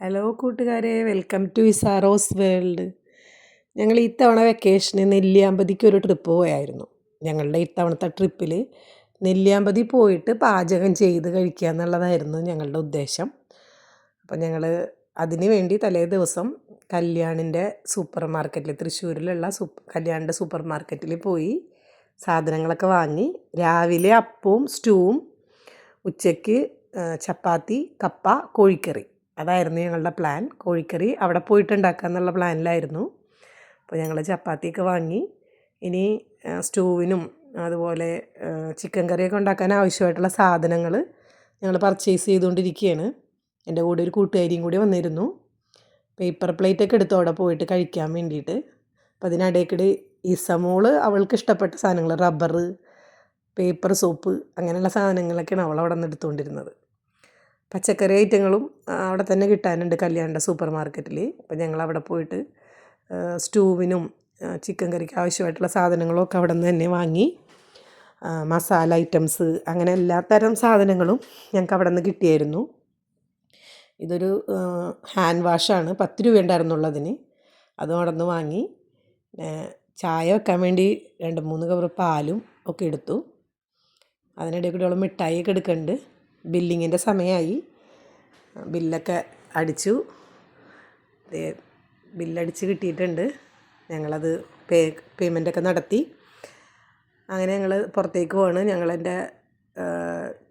Hello കൂട്ടുകാരെ. Welcome to ഇസാറോസ് world ഞങ്ങൾ ഈ തവണ വെക്കേഷന് നെല്ലിയാമ്പതിക്ക് ഒരു ട്രിപ്പ് പോയായിരുന്നു. ഞങ്ങളുടെ ഇത്തവണത്തെ ട്രിപ്പിൽ നെല്ലിയാമ്പതി പോയിട്ട് പാചകം ചെയ്ത് കഴിക്കുക എന്നുള്ളതായിരുന്നു ഞങ്ങളുടെ ഉദ്ദേശം. അപ്പോൾ ഞങ്ങൾ അതിന് വേണ്ടി തലേ ദിവസം കല്യാണിന്റെ സൂപ്പർ മാർക്കറ്റിൽ തൃശ്ശൂരിലുള്ള സൂപ്പ് കല്യാണിന്റെ സൂപ്പർ മാർക്കറ്റിൽ പോയി സാധനങ്ങളൊക്കെ വാങ്ങി രാവിലെ അപ്പവും സ്റ്റൂവും ഉച്ചയ്ക്ക് ചപ്പാത്തി കപ്പ കോഴിക്കറി. അതായിരുന്നു ഞങ്ങളുടെ പ്ലാൻ കോഴിക്കറി അവിടെ പോയിട്ടുണ്ടാക്കുക എന്നുള്ള പ്ലാനിലായിരുന്നു അപ്പോൾ ഞങ്ങൾ ചപ്പാത്തിയൊക്കെ വാങ്ങി. ഇനി സ്റ്റൂവിനും അതുപോലെ ചിക്കൻ കറിയൊക്കെ ഉണ്ടാക്കാൻ ആവശ്യമായിട്ടുള്ള സാധനങ്ങൾ ഞങ്ങൾ പർച്ചേസ് ചെയ്തുകൊണ്ടിരിക്കുകയാണ്. എന്റെ കൂടെ ഒരു കൂട്ടുകാരിയും കൂടി വന്നിരുന്നു. പേപ്പർ പ്ലേറ്റൊക്കെ എടുത്തു അവിടെ പോയിട്ട് കഴിക്കാൻ വേണ്ടിയിട്ട്. അപ്പോൾ അതിനിടയ്ക്കിടെ ഇസമോൾ അവൾക്ക് ഇഷ്ടപ്പെട്ട സാധനങ്ങൾ റബ്ബർ പേപ്പർ സോപ്പ് അങ്ങനെയുള്ള സാധനങ്ങളൊക്കെയാണ് അവൾ അവിടെ നിന്ന് എടുത്തുകൊണ്ടിരുന്നത്. പച്ചക്കറി ഐറ്റങ്ങളും അവിടെ തന്നെ കിട്ടാനുണ്ട് കല്യാണിന്റെ സൂപ്പർ മാർക്കറ്റിൽ അപ്പോൾ ഞങ്ങൾ അവിടെ പോയിട്ട് സ്റ്റൂവിനും ചിക്കൻ കറിക്ക് ആവശ്യമായിട്ടുള്ള സാധനങ്ങളൊക്കെ അവിടെ നിന്ന് തന്നെ വാങ്ങി മസാല ഐറ്റംസ് അങ്ങനെ എല്ലാ തരം സാധനങ്ങളും ഞങ്ങൾക്ക് അവിടെ നിന്ന് കിട്ടിയായിരുന്നു. ഇതൊരു ഹാൻഡ് വാഷാണ് പത്ത് രൂപ ഉണ്ടായിരുന്നുള്ളതിന്. അതും അവിടെ നിന്ന് വാങ്ങി ചായ വെക്കാൻ വേണ്ടി രണ്ട് മൂന്ന് കവർ പാലും ഒക്കെ എടുത്തു. അതിനിടയിൽ കൂടെ മിഠായിയൊക്കെ എടുക്കുന്നുണ്ട്. ബില്ലിങ്ങിന്റെ സമയമായി. ബില്ലൊക്കെ അടിച്ചു. ബില്ലടിച്ച് കിട്ടിയിട്ടുണ്ട്. ഞങ്ങളത് പേ പേയ്മെന്റൊക്കെ നടത്തി. അങ്ങനെ ഞങ്ങൾ പുറത്തേക്ക് പോവാണ്. ഞങ്ങളെന്റെ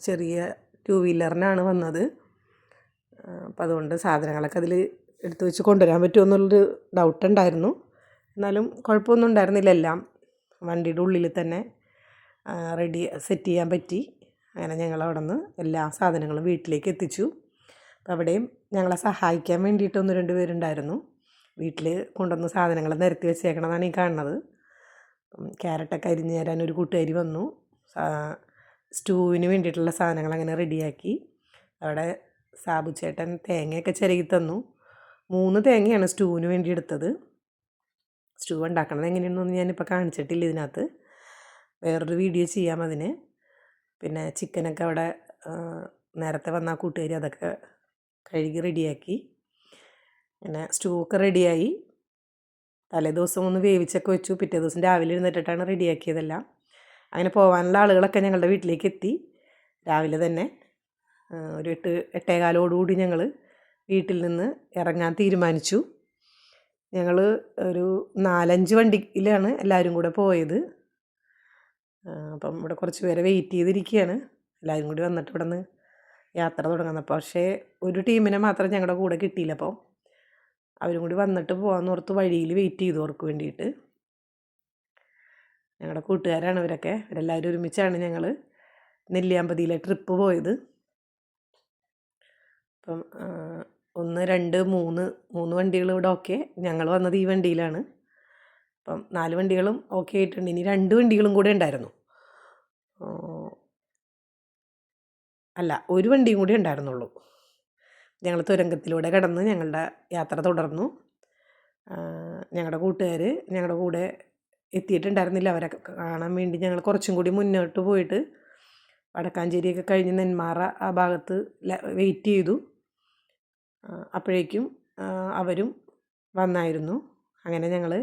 ചെറിയ ടു വീലറിനാണ് വന്നത്. അപ്പം അതുകൊണ്ട് സാധനങ്ങളൊക്കെ അതിൽ എടുത്തു വെച്ച് കൊണ്ടുവരാൻ പറ്റുമോ എന്നുള്ളൊരു ഡൗട്ട് ഉണ്ടായിരുന്നു എന്നാലും കുഴപ്പമൊന്നും ഉണ്ടായിരുന്നില്ല എല്ലാം. വണ്ടിയുടെ ഉള്ളിൽ തന്നെ റെഡി സെറ്റ് ചെയ്യാൻ പറ്റി. അങ്ങനെ ഞങ്ങൾ അവിടെ നിന്ന് എല്ലാ സാധനങ്ങളും വീട്ടിലേക്ക് എത്തിച്ചു. അപ്പോൾ അവിടെയും ഞങ്ങളെ സഹായിക്കാൻ വേണ്ടിയിട്ട് ഒന്ന് രണ്ട് പേരുണ്ടായിരുന്നു. വീട്ടിൽ കൊണ്ടുവന്ന് സാധനങ്ങൾ നിരത്തി വെച്ചേക്കണതാണ് ഈ കാണുന്നത്. ക്യാരറ്റൊക്കെ അരിഞ്ഞ് തരാൻ ഒരു കൂട്ടുകാരി വന്നു. സ്റ്റൂവിന് വേണ്ടിയിട്ടുള്ള സാധനങ്ങൾ അങ്ങനെ റെഡിയാക്കി. അവിടെ സാബു ചേട്ടൻ തേങ്ങയൊക്കെ ചിരകി തന്നു. മൂന്ന് തേങ്ങയാണ് സ്റ്റൂവിന് വേണ്ടി എടുത്തത്. സ്റ്റൂ ഉണ്ടാക്കണത് എങ്ങനെയാണെന്നൊന്നും ഞാനിപ്പോൾ കാണിച്ചിട്ടില്ല ഇതിനകത്ത്. വേറൊരു വീഡിയോ ചെയ്യാം അതിന്. പിന്നെ ചിക്കനൊക്കെ അവിടെ നേരത്തെ വന്ന കൂട്ടുകാരി അതൊക്കെ കഴുകി റെഡിയാക്കി. പിന്നെ സ്റ്റൂ ഒക്കെ റെഡിയായി. തലേ ദിവസം ഒന്ന് വേവിച്ചൊക്കെ വെച്ചു. പിറ്റേ ദിവസം രാവിലെ എഴുന്നേറ്റിട്ടാണ് റെഡിയാക്കിയതെല്ലാം. അങ്ങനെ പോകാനുള്ള ആളുകളൊക്കെ ഞങ്ങളുടെ വീട്ടിലേക്ക് എത്തി. രാവിലെ തന്നെ ഒരു എട്ട് എട്ടേകാലോടുകൂടി ഞങ്ങൾ വീട്ടിൽ നിന്ന് ഇറങ്ങാൻ തീരുമാനിച്ചു. ഞങ്ങൾ ഒരു നാലഞ്ച് വണ്ടിയിലാണ് എല്ലാവരും കൂടെ പോയത്. അപ്പം ഇവിടെ കുറച്ച് പേരെ വെയിറ്റ് ചെയ്തിരിക്കുകയാണ്. എല്ലാവരും കൂടി വന്നിട്ട് ഇവിടെ നിന്ന് യാത്ര തുടങ്ങുന്നത് പക്ഷേ ഒരു ടീമിനെ മാത്രം ഞങ്ങളുടെ കൂടെ കിട്ടിയില്ല. അപ്പോൾ അവരും കൂടി വന്നിട്ട് പോകാമെന്ന് ഓർത്ത് വഴിയിൽ വെയിറ്റ് ചെയ്തു അവർക്ക് വേണ്ടിയിട്ട്. ഞങ്ങളുടെ കൂട്ടുകാരാണ് ഇവരൊക്കെ. ഇവരെല്ലാവരും ഒരുമിച്ചാണ് ഞങ്ങൾ നെല്ലിയാമ്പതിയിലെ ട്രിപ്പ് പോയത്. അപ്പം ഒന്ന് രണ്ട് മൂന്ന് മൂന്ന് വണ്ടികൾ ഇവിടെ ഓക്കെ ഞങ്ങൾ വന്നത് ഈ വണ്ടിയിലാണ്. അപ്പം നാല് വണ്ടികളും ഓക്കെ ആയിട്ടുണ്ട്. ഇനി രണ്ട് വണ്ടികളും കൂടെ ഉണ്ടായിരുന്നു. അല്ല ഒരു വണ്ടിയും കൂടി ഉണ്ടായിരുന്നുള്ളൂ. ഞങ്ങൾ തുരങ്കത്തിലൂടെ കടന്ന് ഞങ്ങളുടെ യാത്ര തുടർന്നു. ഞങ്ങളുടെ കൂട്ടുകാർ ഞങ്ങളുടെ കൂടെ എത്തിയിട്ടുണ്ടായിരുന്നില്ല. അവരെ കാണാൻ വേണ്ടി ഞങ്ങൾ കുറച്ചും കൂടി മുന്നോട്ട് പോയിട്ട് വടക്കാഞ്ചേരിയൊക്കെ കഴിഞ്ഞ് നെന്മാറ ആ ഭാഗത്ത് വെയിറ്റ് ചെയ്തു. അപ്പോഴേക്കും അവരും വന്നായിരുന്നു. അങ്ങനെ ഞങ്ങൾ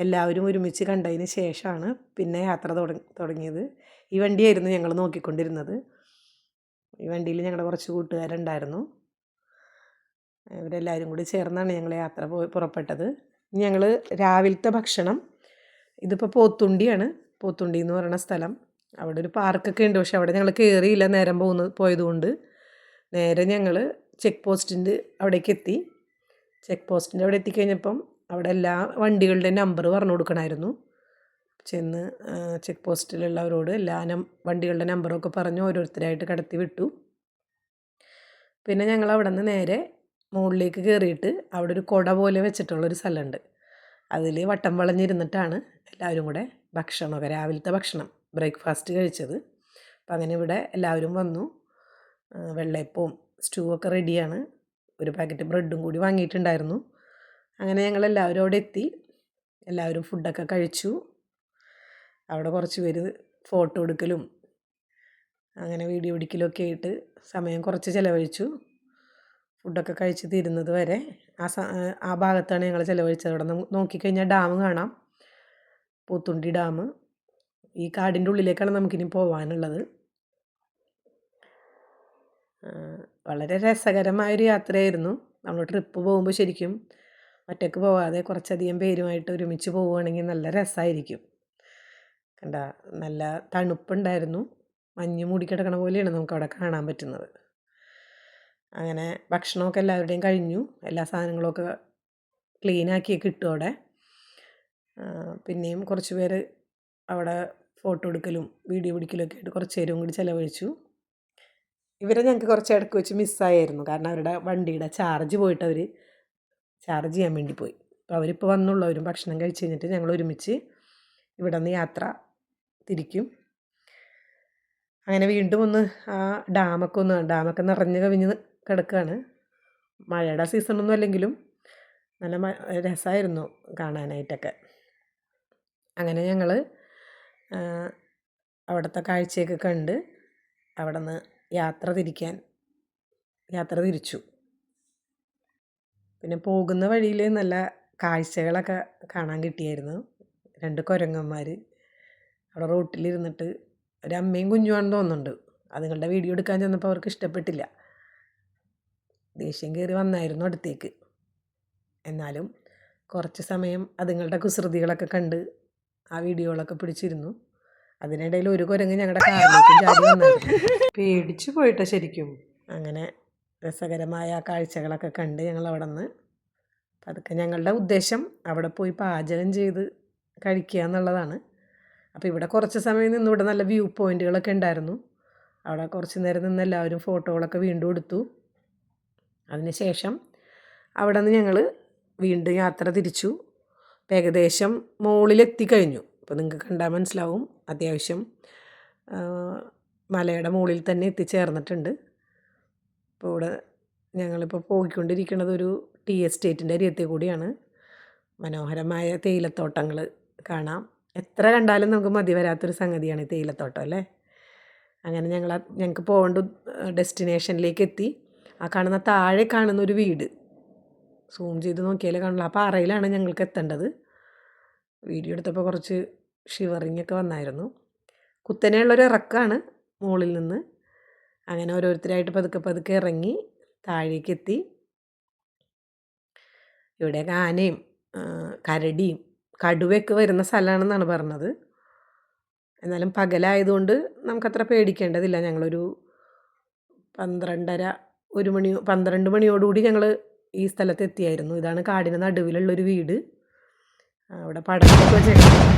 എല്ലാവരും ഒരുമിച്ച് കണ്ടതിന് ശേഷമാണ് പിന്നെ യാത്ര തുടങ്ങി തുടങ്ങിയത്. ഈ വണ്ടിയായിരുന്നു ഞങ്ങൾ നോക്കിക്കൊണ്ടിരുന്നത്. ഈ വണ്ടിയിൽ ഞങ്ങളുടെ കുറച്ച് കൂട്ടുകാരുണ്ടായിരുന്നു. ഇവരെല്ലാവരും കൂടി ചേർന്നാണ് ഞങ്ങൾ യാത്ര പോയി പുറപ്പെട്ടത്. ഞങ്ങൾ രാവിലത്തെ ഭക്ഷണം ഇതിപ്പോൾ പോത്തുണ്ടിയാണ്. പോത്തുണ്ടി എന്ന് പറയുന്ന സ്ഥലം. അവിടെ ഒരു പാർക്കൊക്കെ ഉണ്ട്. പക്ഷെ അവിടെ ഞങ്ങൾ കയറിയില്ല നേരം പോകുന്ന പോയതുകൊണ്ട്. നേരെ ഞങ്ങൾ ചെക്ക് പോസ്റ്റിന്റെ അവിടേക്ക് എത്തി. ചെക്ക് പോസ്റ്റിന്റെ അവിടെ എത്തിക്കഴിഞ്ഞപ്പം അവിടെ എല്ലാ വണ്ടികളുടെ നമ്പർ പറഞ്ഞു കൊടുക്കണമായിരുന്നു ചെന്ന് ചെക്ക് പോസ്റ്റിലുള്ളവരോട് എല്ലാ നം വണ്ടികളുടെ നമ്പറൊക്കെ പറഞ്ഞ് ഓരോരുത്തരായിട്ട് കടത്തി വിട്ടു. പിന്നെ ഞങ്ങൾ അവിടെ നിന്ന് നേരെ മുകളിലേക്ക് കയറിയിട്ട് അവിടെ ഒരു കുട പോലെ വെച്ചിട്ടുള്ളൊരു സ്ഥലമുണ്ട്. അതിൽ വട്ടം വളഞ്ഞിരുന്നിട്ടാണ് എല്ലാവരും കൂടെ ഭക്ഷണമൊക്കെ രാവിലത്തെ ഭക്ഷണം ബ്രേക്ക്ഫാസ്റ്റ് കഴിച്ചത്. അപ്പം അങ്ങനെ ഇവിടെ എല്ലാവരും വന്നു. വെള്ളയപ്പവും സ്റ്റൂ ഒക്കെ റെഡിയാണ് ഒരു പാക്കറ്റ് ബ്രെഡും കൂടി വാങ്ങിയിട്ടുണ്ടായിരുന്നു. അങ്ങനെ ഞങ്ങൾ എല്ലാവരും അവിടെ എത്തി. എല്ലാവരും ഫുഡൊക്കെ കഴിച്ചു. അവിടെ കുറച്ച് പേര് ഫോട്ടോ എടുക്കലും അങ്ങനെ വീഡിയോ പിടിക്കലൊക്കെ ആയിട്ട് സമയം കുറച്ച് ചിലവഴിച്ചു. ഫുഡൊക്കെ കഴിച്ച് തീരുന്നത് വരെ ആ സ ആ ഭാഗത്താണ് ഞങ്ങൾ ചിലവഴിച്ചത്. അവിടെ നോക്കിക്കഴിഞ്ഞാൽ ഡാം കാണാം. പൂത്തുണ്ടി ഡാം. ഈ കാടിന്റെ ഉള്ളിലേക്കാണ് നമുക്കിനി പോകാനുള്ളത് വളരെ രസകരമായൊരു യാത്രയായിരുന്നു. നമ്മൾ ട്രിപ്പ് പോകുമ്പോൾ ശരിക്കും ഒറ്റയ്ക്ക് പോവാതെ കുറച്ചധികം പേരുമായിട്ട് ഒരുമിച്ച് പോവുകയാണെങ്കിൽ നല്ല രസമായിരിക്കും കണ്ട നല്ല തണുപ്പുണ്ടായിരുന്നു. മഞ്ഞ് മൂടിക്കിടക്കണ പോലെയാണ് നമുക്ക് അവിടെ കാണാൻ പറ്റുന്നത്. അങ്ങനെ ഭക്ഷണമൊക്കെ എല്ലാവരുടെയും കഴിഞ്ഞു. എല്ലാ സാധനങ്ങളൊക്കെ ക്ലീനാക്കി കിട്ടും അവിടെ. പിന്നെയും കുറച്ച് പേര് അവിടെ ഫോട്ടോ എടുക്കലും വീഡിയോ പിടിക്കലൊക്കെ ആയിട്ട് കുറച്ച് പേരും കൂടി ചിലവഴിച്ചു. ഇവരെ ഞങ്ങൾക്ക് കുറച്ച് ഇടയ്ക്ക് വെച്ച് മിസ്സായിരുന്നു കാരണം അവരുടെ വണ്ടിയുടെ ചാർജ് പോയിട്ട് അവർ ചാർജ് ചെയ്യാൻ വേണ്ടി പോയി. അപ്പോൾ അവരിപ്പോൾ വന്നുള്ളവരും ഭക്ഷണം കഴിച്ച് കഴിഞ്ഞിട്ട് ഞങ്ങൾ ഒരുമിച്ച് ഇവിടെ നിന്ന് യാത്ര തിരിക്കും. അങ്ങനെ വീണ്ടും ഒന്ന് ആ ഡാമൊക്കെ ഒന്ന് ഡാമൊക്കെ നിറഞ്ഞ് കവിഞ്ഞ് കിടക്കുകയാണ് മഴയുടെ സീസണൊന്നും അല്ലെങ്കിലും നല്ല രസമായിരുന്നു കാണാനായിട്ടൊക്കെ. അങ്ങനെ ഞങ്ങൾ അവിടുത്തെ കാഴ്ചയൊക്കെ കണ്ട് അവിടെ നിന്ന് യാത്ര തിരിക്കാൻ യാത്ര തിരിച്ചു. പിന്നെ പോകുന്ന വഴിയിൽ നല്ല കാഴ്ചകളൊക്കെ കാണാൻ കിട്ടിയായിരുന്നു. രണ്ട് കുരങ്ങന്മാർ അവിടെ റോട്ടിലിരുന്നിട്ട് ഒരു അമ്മയും കുഞ്ഞുമാണെന്ന് തോന്നുന്നുണ്ട്. അതുങ്ങളുടെ വീഡിയോ എടുക്കാൻ ചെന്നപ്പോൾ അവർക്ക് ഇഷ്ടപ്പെട്ടില്ല. ദേഷ്യം കയറി വന്നായിരുന്നു അടുത്തേക്ക്. എന്നാലും കുറച്ച് സമയം അതുങ്ങളുടെ കുസൃതികളൊക്കെ കണ്ട് ആ വീഡിയോകളൊക്കെ പിടിച്ചിരുന്നു. അതിനിടയിൽ ഒരു കുരങ്ങ് ഞങ്ങളുടെ കാറിലേക്ക് ചാടി വന്നായിരുന്നു. പേടിച്ചു പോയിട്ടോ ശരിക്കും. അങ്ങനെ രസകരമായ കാഴ്ചകളൊക്കെ കണ്ട് ഞങ്ങൾ അവിടെ നിന്ന് പതുക്കെ ഞങ്ങളുടെ ഉദ്ദേശം അവിടെ പോയി പാചകം ചെയ്ത് കഴിക്കുക എന്നുള്ളതാണ്. അപ്പോൾ ഇവിടെ കുറച്ച് സമയം നിന്ന് ഇവിടെ നല്ല വ്യൂ പോയിന്റുകളൊക്കെ ഉണ്ടായിരുന്നു. അവിടെ കുറച്ച് നേരം നിന്ന് എല്ലാവരും ഫോട്ടോകളൊക്കെ വീണ്ടും എടുത്തു. അതിനുശേഷം അവിടെ നിന്ന് ഞങ്ങൾ വീണ്ടും യാത്ര തിരിച്ചു. ഏകദേശം മുകളിലെത്തിക്കഴിഞ്ഞു അപ്പോൾ നിങ്ങൾക്ക് കണ്ടാൽ മനസ്സിലാവും. അത്യാവശ്യം മലയുടെ മുകളിൽ തന്നെ എത്തിച്ചേർന്നിട്ടുണ്ട്. ഇപ്പോൾ ഇവിടെ ഞങ്ങളിപ്പോൾ പോയിക്കൊണ്ടിരിക്കുന്നത് ഒരു ടീ എസ്റ്റേറ്റിന്റെ അരിയത്തെ കൂടിയാണ്. മനോഹരമായ തേയിലത്തോട്ടങ്ങൾ കാണാം. എത്ര കണ്ടാലും നമുക്ക് മതി വരാത്തൊരു സംഗതിയാണ് ഈ തേയിലത്തോട്ടം അല്ലേ? അങ്ങനെ ഞങ്ങൾ ഞങ്ങൾക്ക് പോകേണ്ട ഡെസ്റ്റിനേഷനിലേക്ക് എത്തി. ആ കാണുന്ന താഴെ കാണുന്ന ഒരു വീട്. സൂം ചെയ്ത് നോക്കിയാലേ കാണുള്ളൂ. ആ പാറയിലാണ് ഞങ്ങൾക്ക് എത്തേണ്ടത്. വീഡിയോ എടുത്തപ്പോൾ കുറച്ച് ഷിവറിങ്ങൊക്കെ വന്നായിരുന്നു. കുത്തനെയുള്ളൊരു ഇറക്കമാണ് മുകളിൽ നിന്ന്. അങ്ങനെ ഓരോരുത്തരായിട്ട് പതുക്കെ പതുക്കെ ഇറങ്ങി താഴേക്കെത്തി. ഇവിടെ ആനയും കരടിയും കടുവയൊക്കെ വരുന്ന സ്ഥലമാണെന്നാണ് പറഞ്ഞത്. എന്നാലും പകലായതുകൊണ്ട് നമുക്കത്ര പേടിക്കേണ്ടതില്ല. ഞങ്ങളൊരു പന്ത്രണ്ടര ഒരു മണി പന്ത്രണ്ട് മണിയോടുകൂടി ഞങ്ങൾ ഈ സ്ഥലത്ത് എത്തിയായിരുന്നു ഇതാണ് കാടിന് നടുവിലുള്ളൊരു വീട്. അവിടെ പടക്കൊക്കെ വെച്ചേക്കണം.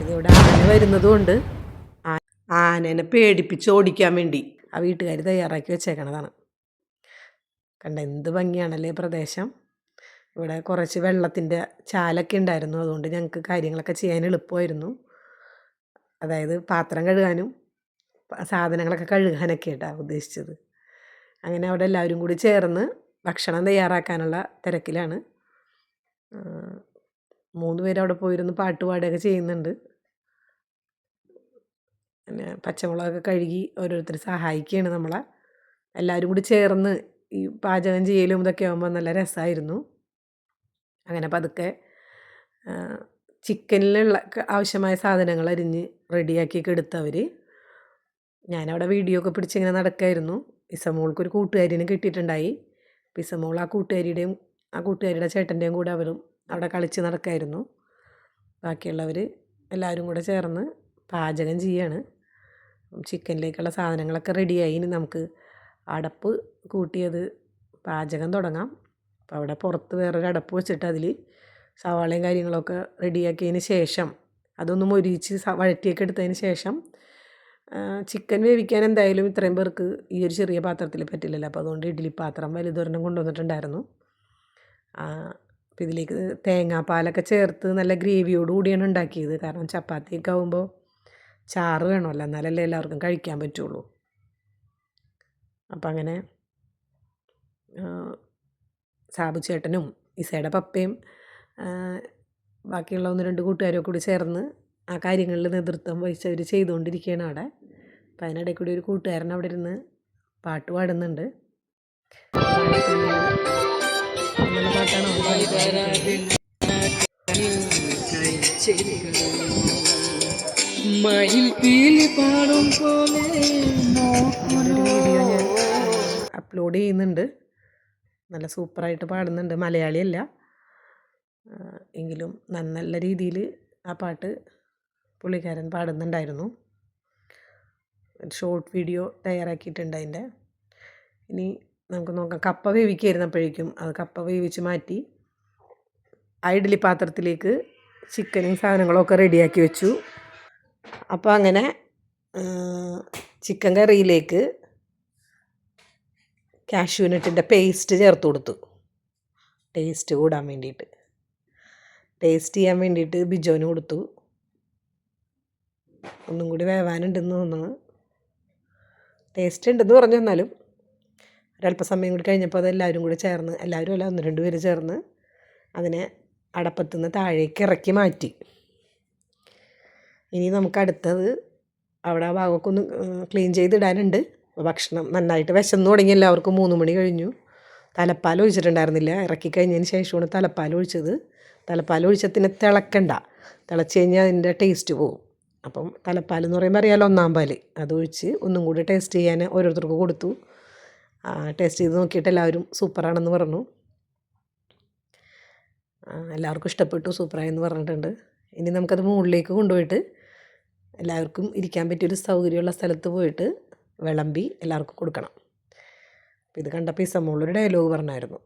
ഇതിവിടെ ആന വരുന്നതുകൊണ്ട് ആനനെ പേടിപ്പിച്ച് ഓടിക്കാൻ വേണ്ടി. ആ വീട്ടുകാർ തയ്യാറാക്കി വെച്ചേക്കണതാണ്. കണ്ട എന്ത് ഭംഗിയാണല്ലേ പ്രദേശം. ഇവിടെ കുറച്ച് വെള്ളത്തിന്റെ ചാലൊക്കെ ഉണ്ടായിരുന്നു. അതുകൊണ്ട് ഞങ്ങൾക്ക് കാര്യങ്ങളൊക്കെ ചെയ്യാൻ എളുപ്പമായിരുന്നു. അതായത് പാത്രം കഴുകാനും സാധനങ്ങളൊക്കെ കഴുകാനൊക്കെ ആയിട്ടാണ് ഉദ്ദേശിച്ചത്. അങ്ങനെ അവിടെ എല്ലാവരും കൂടി ചേർന്ന് ഭക്ഷണം തയ്യാറാക്കാനുള്ള തിരക്കിലാണ്. മൂന്ന് പേര് അവിടെ പോയിരുന്ന് പാട്ട് പാടുകയൊക്കെ ചെയ്യുന്നുണ്ട്. പിന്നെ പച്ചമുളകൊക്കെ കഴുകി ഓരോരുത്തർ സഹായിക്കുകയാണ് നമ്മളെ. എല്ലാവരും കൂടി ചേർന്ന് ഈ പാചകം ചെയ്യലും ഇതൊക്കെ ആകുമ്പോൾ നല്ല രസമായിരുന്നു അങ്ങനെ പതുക്കെ ചിക്കനിലുള്ള ആവശ്യമായ സാധനങ്ങൾ അരിഞ്ഞ് റെഡിയാക്കിയൊക്കെ എടുത്തവർ ഞാനവിടെ വീഡിയോ ഒക്കെ പിടിച്ചിങ്ങനെ നടക്കായിരുന്നു. ഇസമോൾക്കൊരു കൂട്ടുകാരിനെ കിട്ടിയിട്ടുണ്ടായി. അപ്പോൾ ഇസമോൾ ആ കൂട്ടുകാരിയുടെയും ആ കൂട്ടുകാരിയുടെ ചേട്ടന്റെയും കൂടെ അവരും അവിടെ കളിച്ച് നടക്കായിരുന്നു. ബാക്കിയുള്ളവർ എല്ലാവരും കൂടെ ചേർന്ന് പാചകം ചെയ്യാണ്. ചിക്കനിലേക്കുള്ള സാധനങ്ങളൊക്കെ റെഡിയായി. ഇനി നമുക്ക് അടപ്പ് കൂട്ടിയത് പാചകം തുടങ്ങാം. അപ്പോൾ അവിടെ പുറത്ത് വേറൊരു അടപ്പ് വെച്ചിട്ട് അതിൽ സവാളയും കാര്യങ്ങളൊക്കെ റെഡിയാക്കിയതിന് ശേഷം അതൊന്ന് മൊരിച്ച് വഴറ്റിയൊക്കെ എടുത്തതിന് ശേഷം ചിക്കൻ വേവിക്കാൻ എന്തായാലും ഇത്രയും പേർക്ക് ഈ ഒരു ചെറിയ പാത്രത്തിൽ പറ്റില്ലല്ലോ. അപ്പോൾ അതുകൊണ്ട് ഇഡ്ഡലി പാത്രം വലുതൊരെണ്ണം കൊണ്ടുവന്നിട്ടുണ്ടായിരുന്നു. അപ്പോൾ ഇതിലേക്ക് തേങ്ങാപ്പാലൊക്കെ ചേർത്ത് നല്ല ഗ്രേവിയോട് കൂടിയാണ് ഉണ്ടാക്കിയത്. കാരണം ചപ്പാത്തിയൊക്കെ ആകുമ്പോൾ ചാറ് വേണമല്ലോ എന്നാലല്ലേ എല്ലാവർക്കും കഴിക്കാൻ പറ്റുള്ളൂ. അപ്പം അങ്ങനെ സാബു ചേട്ടനും ഇസയുടെ പപ്പയും ബാക്കിയുള്ള ഒന്ന് രണ്ട് കൂട്ടുകാരും കൂടി ചേർന്ന് ആ കാര്യങ്ങളിൽ നേതൃത്വം വഹിച്ച് അവർ ചെയ്തുകൊണ്ടിരിക്കുകയാണ് അവിടെ. അപ്പം അതിനിടയിൽ കൂടി ഒരു കൂട്ടുകാരൻ അവിടെ ഇരുന്ന് പാട്ട് പാടുന്നുണ്ട്. പാട്ടാണോ? മയിൽ പീലി പാടും പോലെ ഒരു വീഡിയോ ഞാൻ അപ്ലോഡ് ചെയ്യുന്നുണ്ട്. നല്ല സൂപ്പറായിട്ട് പാടുന്നുണ്ട്. മലയാളിയല്ല. എങ്കിലും നല്ല നല്ല രീതിയിൽ ആ പാട്ട് പുള്ളിക്കാരൻ പാടുന്നുണ്ടായിരുന്നു. ഷോർട്ട് വീഡിയോ തയ്യാറാക്കിയിട്ടുണ്ട് അതിന്റെ. ഇനി നമുക്ക് നോക്കാം. കപ്പ വേവിക്കായിരുന്നപ്പോഴേക്കും അത് കപ്പ വേവിച്ച് മാറ്റി ആ ഇഡ്ഡലി പാത്രത്തിലേക്ക് ചിക്കനും സാധനങ്ങളൊക്കെ റെഡിയാക്കി വെച്ചു. അപ്പോൾ അങ്ങനെ ചിക്കൻ കറിയിലേക്ക് കാഷ്യൂനട്ടിന്റെ പേസ്റ്റ് ചേർത്ത് കൊടുത്തു. ടേസ്റ്റ് കൂടാൻ വേണ്ടിയിട്ട്. ടേസ്റ്റ് ചെയ്യാൻ വേണ്ടിയിട്ട് ബിജോന് കൊടുത്തു. ഒന്നും കൂടി വേവാനുണ്ടെന്ന് തോന്നുന്നു. ടേസ്റ്റ് ഉണ്ടെന്ന് പറഞ്ഞു തന്നാലും ഒരല്പസമയം കൂടി കഴിഞ്ഞപ്പോൾ അതെല്ലാവരും കൂടി ചേർന്ന് എല്ലാവരും അല്ല ഒന്ന് രണ്ട് പേര് ചേർന്ന് അതിനെ അടപ്പത്തുനിന്ന് താഴേക്ക് ഇറക്കി മാറ്റി. ഇനി നമുക്ക് അടുത്തത് അവിടെ ആ ഭാഗമൊക്കെ ഒന്ന് ക്ലീൻ ചെയ്തിടാനുണ്ട്. ഭക്ഷണം നന്നായിട്ട് വിശന്നു തുടങ്ങി. എല്ലാവർക്കും മൂന്ന് മണി കഴിഞ്ഞു. തലപ്പാൽ ഒഴിച്ചിട്ടുണ്ടായിരുന്നില്ല. ഇറക്കി കഴിഞ്ഞതിന് ശേഷമാണ് തലപ്പാൽ ഒഴിച്ചത്. തലപ്പാൽ ഒഴിച്ചതിന് തിളക്കണ്ട. തിളച്ച് കഴിഞ്ഞാൽ അതിന്റെ ടേസ്റ്റ് പോകും അപ്പം തലപ്പാൽ എന്ന് പറയുമ്പോൾ അറിയാലോ ഒന്നാം പാൽ അതൊഴിച്ച് ഒന്നും കൂടി ടേസ്റ്റ് ചെയ്യാൻ ഓരോരുത്തർക്ക് കൊടുത്തു. ടേസ്റ്റ് ചെയ്ത് നോക്കിയിട്ട് എല്ലാവരും സൂപ്പറാണെന്ന് പറഞ്ഞു. എല്ലാവർക്കും ഇഷ്ടപ്പെട്ടു സൂപ്പറായെന്ന് പറഞ്ഞിട്ടുണ്ട്. ഇനി നമുക്കത് മുകളിലേക്ക് കൊണ്ടുപോയിട്ട് എല്ലാവർക്കും ഇരിക്കാൻ പറ്റിയൊരു സൗകര്യമുള്ള സ്ഥലത്ത് പോയിട്ട് വിളമ്പി എല്ലാവർക്കും കൊടുക്കണം. അപ്പോൾ ഇത് കണ്ടപ്പോൾ ഈ സമൂളൊരു ഡയലോഗ് പറഞ്ഞായിരുന്നു.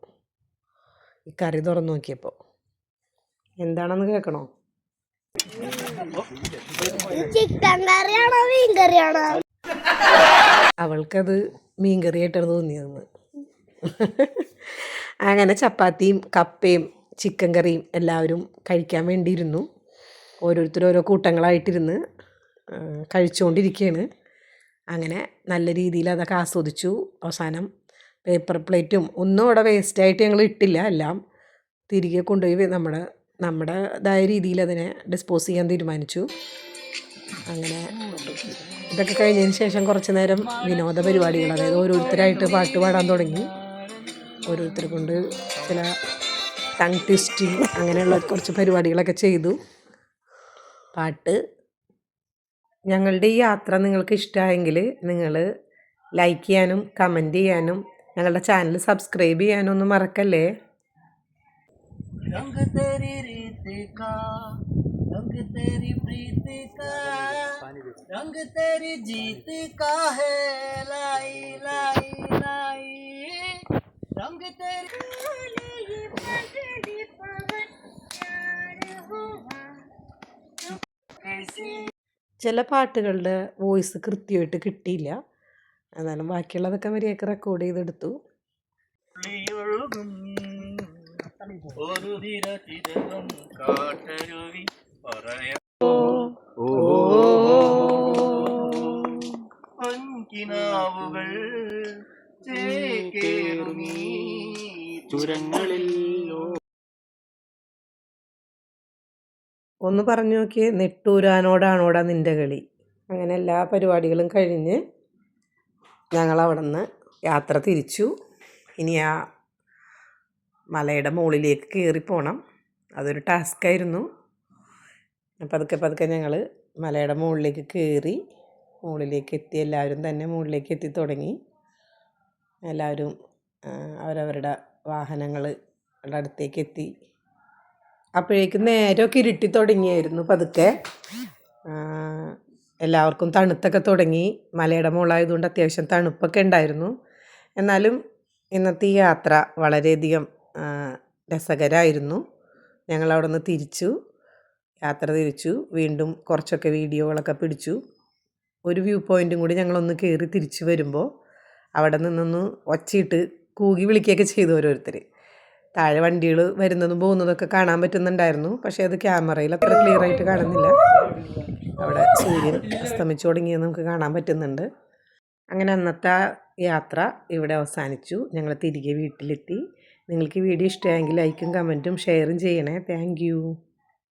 ഈ കറി തുറന്നു നോക്കിയപ്പോൾ എന്താണെന്ന് കേൾക്കണോ? ചിക്കൻ കറിയാണോ മീൻ കറിയാണോ? അവൾക്കത് മീൻകറിയായിട്ടാണ് തോന്നിയതെന്ന്. അങ്ങനെ ചപ്പാത്തിയും കപ്പയും ചിക്കൻ കറിയും എല്ലാവരും കഴിക്കാൻ വേണ്ടിയിരുന്നു. ഓരോരുത്തരും ഓരോ കൂട്ടങ്ങളായിട്ടിരുന്ന് കഴിച്ചുകൊണ്ടിരിക്കുകയാണ് അങ്ങനെ നല്ല രീതിയിൽ അതൊക്കെ ആസ്വദിച്ചു. അവസാനം പേപ്പർ പ്ലേറ്റും ഒന്നും അവിടെ വേസ്റ്റായിട്ട് ഞങ്ങൾ ഇട്ടില്ല. എല്ലാം തിരികെ കൊണ്ടുപോയി നമ്മുടെ നമ്മുടേതായ രീതിയിൽ അതിനെ ഡിസ്പോസ് ചെയ്യാൻ തീരുമാനിച്ചു. അങ്ങനെ ഇതൊക്കെ കഴിഞ്ഞതിന് ശേഷം കുറച്ച് നേരം വിനോദ പരിപാടികൾ അതായത് ഓരോരുത്തരായിട്ട് പാട്ട് പാടാൻ തുടങ്ങി. ഓരോരുത്തരെ കൊണ്ട് ചില ടങ് ട്വിസ്റ്റിങ് അങ്ങനെയുള്ള കുറച്ച് പരിപാടികളൊക്കെ ചെയ്തു. പാട്ട് ഞങ്ങളുടെ ഈ യാത്ര നിങ്ങൾക്ക് ഇഷ്ടമായെങ്കിൽ നിങ്ങൾ ലൈക്ക് ചെയ്യാനും കമൻറ്റ് ചെയ്യാനും ഞങ്ങളുടെ ചാനൽ സബ്സ്ക്രൈബ് ചെയ്യാനും ഒന്നും മറക്കല്ലേ रंग तेरी रीत का रंग तेरी प्रीत का रंग तेरी जीत का है लाई लाई लाई रंग तेरी ചില പാട്ടുകളുടെ വോയിസ് കൃത്യമായിട്ട് കിട്ടിയില്ല. എന്നാലും ബാക്കിയുള്ളതൊക്കെ മര്യാദയ്ക്ക് റെക്കോർഡ് ചെയ്തെടുത്തു. ചുരങ്ങളിൽ ഒന്ന് പറഞ്ഞു നോക്കിയേ നെട്ടൂരാനോടാണോടാ നിന്റെ കളി. അങ്ങനെ എല്ലാ പരിപാടികളും കഴിഞ്ഞ് ഞങ്ങൾ അവിടെ നിന്ന് യാത്ര തിരിച്ചു. ഇനി ആ മലയുടെ മുകളിലേക്ക് കയറിപ്പോണം. അതൊരു ടാസ്ക്കായിരുന്നു. പതുക്കെ പതുക്കെ ഞങ്ങൾ മലയുടെ മുകളിലേക്ക് കയറി മുകളിലേക്ക് എത്തി എല്ലാവരും തന്നെ മുകളിലേക്ക് എത്തി തുടങ്ങി. എല്ലാവരും അവരവരുടെ വാഹനങ്ങളുടെ അടുത്തേക്ക് എത്തി. അപ്പോഴേക്കും നേരമൊക്കെ ഇരുട്ടി തുടങ്ങിയായിരുന്നു പതുക്കെ. എല്ലാവർക്കും തണുത്തൊക്കെ തുടങ്ങി. മലയുടെ മുകളായതുകൊണ്ട് അത്യാവശ്യം തണുപ്പൊക്കെ ഉണ്ടായിരുന്നു. എന്നാലും ഇന്നത്തെ ഈ യാത്ര വളരെയധികം രസകരമായിരുന്നു ഞങ്ങൾ അവിടെ നിന്ന് തിരിച്ചു യാത്ര തിരിച്ചു. വീണ്ടും കുറച്ചൊക്കെ വീഡിയോകളൊക്കെ പിടിച്ചു. ഒരു വ്യൂ പോയിന്റും കൂടി ഞങ്ങളൊന്ന് കയറി തിരിച്ചു വരുമ്പോൾ അവിടെ നിന്നൊന്ന് ഒച്ചയിട്ട് കൂകി വിളിക്കുകയൊക്കെ ചെയ്തു ഓരോരുത്തർ താഴെ വണ്ടികൾ വരുന്നതും പോകുന്നതൊക്കെ കാണാൻ പറ്റുന്നുണ്ടായിരുന്നു. പക്ഷേ അത് ക്യാമറയിൽ അത്ര ക്ലിയർ ആയിട്ട് കാണുന്നില്ല. അവിടെ സൂര്യൻ അസ്തമിച്ചു തുടങ്ങിയത് നമുക്ക് കാണാൻ പറ്റുന്നുണ്ട്. അങ്ങനെ അന്നത്തെ യാത്ര ഇവിടെ അവസാനിച്ചു. ഞങ്ങൾ തിരികെ വീട്ടിലെത്തി. നിങ്ങൾക്ക് വീഡിയോ ഇഷ്ടമായെങ്കിൽ ലൈക്കും കമന്റും ഷെയറും ചെയ്യണേ. താങ്ക്